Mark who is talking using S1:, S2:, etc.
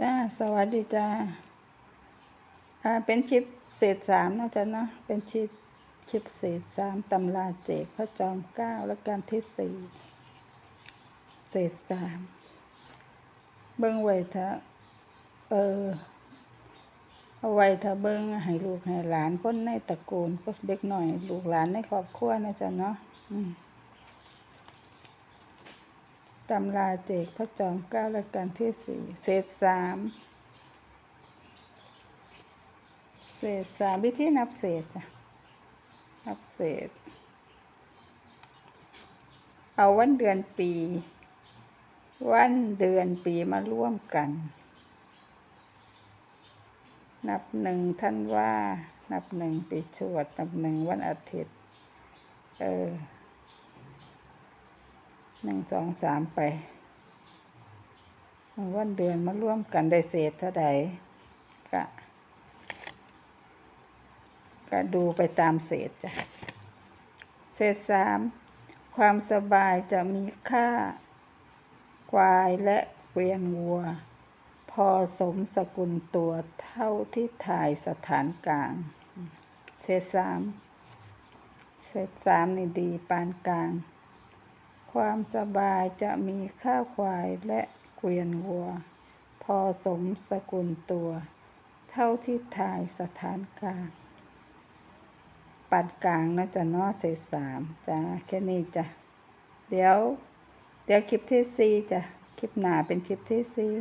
S1: จ้า สวัสดีจ้า อ่า เป็นชิปเศษสามนะจ๊ะเนาะ เป็นชิปชิปเศษสามตำราเจกพระจอมเก้าและการที่สี่เศษสามเบิ้งไว้เถอะเออ เอาไว้ถ้าเบิ้งให้ลูกให้หลานคนในตระกูลก็เด็กหน่อย ลูกหลานในครอบครัวนะจ๊ะเนาะอืม ตำราเจกพระจอมเกล้าและการที่สี่เศษสามเศษสามวิธีนับเศษจ้ะนับเศษ เอาวันเดือนปี วันเดือนปีมาร่วมกัน นับหนึ่งท่านว่า นับหนึ่งปีชวด นับหนึ่งวันอาทิตย์ เออ หนึ่งสองสามไปวันเดือนมาร่วมกันได้เศษเท่าใดก็ก็ดูไปตามเศษจ้ะเศษสามความสบายจะมีค่า ควายและเกวียนวัว พอสมสกุลตัวเท่าที่ถ่ายสถานกลาง เศษสามเศษสามนี่ดีปานกลาง ความสบายจะมีข้าวควายและเกวียนวัว พอสมสกุลตัว เท่าที่ถ่ายสถานกลางปานกลางนะจ๊ะเนาะเศษสามจ้าแค่นี้จ้ะเดี๋ยว เดี๋ยวคลิปที่สี่จ้ะคลิปหนาเป็นคลิปที่สี่